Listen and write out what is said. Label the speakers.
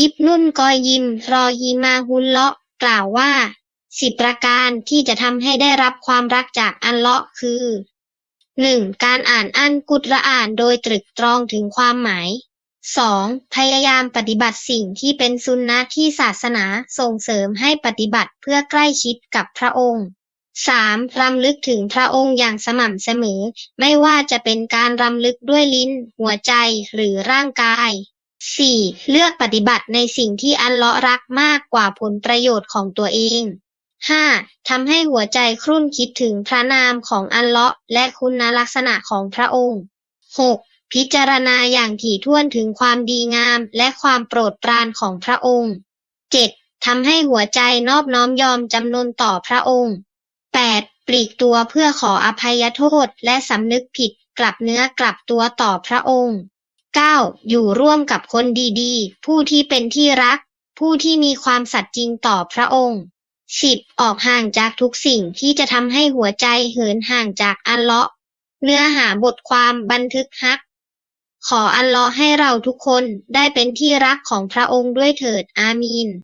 Speaker 1: อิบนุนกอยยิม รอฮีมาฮุลเลาะกล่าวว่าสิบประการที่จะทำให้ได้รับความรักจากอัลเลาะห์คือ 1. การอ่านอันกุรอานโดยตรึกตรองถึงความหมาย 2. พยายามปฏิบัติสิ่งที่เป็นสุนนะที่ศาสนาส่งเสริมให้ปฏิบัติเพื่อใกล้ชิดกับพระองค์ 3. รำลึกถึงพระองค์อย่างสม่ำเสมอ ไม่ว่าจะเป็นการรำลึกด้วยลิ้น หัวใจหรือร่างกาย 4. เลือกปฏิบัติในสิ่งที่อัลเลาะห์รักมากกว่าผลประโยชน์ของตัวเอง 5. ทำให้หัวใจครุ่นคิดถึงพระนามของอัลเลาะห์และคุณลักษณะของพระองค์ 6. พิจารณาอย่างถี่ถ้วนถึงความดีงามและความโปรดปรานของพระองค์ 7. ทำให้หัวใจนอบน้อมยอมจำนนต่อพระองค์ 8. ปลีกตัวเพื่อขออภัยโทษและสำนึกผิดกลับเนื้อกลับตัวต่อพระองค์ 9. อยู่ร่วมกับคนดีๆ ผู้ที่เป็นที่รัก ผู้ที่มีความสัตย์จริงต่อพระองค์ 10. ออกห่างจากทุกสิ่งที่จะทำให้หัวใจเหินห่างจากอัลเลาะห์เนื้อหาบทความบันทึกฮัก ขออัลเลาะห์ให้เราทุกคนได้เป็นที่รักของพระองค์ด้วยเถิดอามีน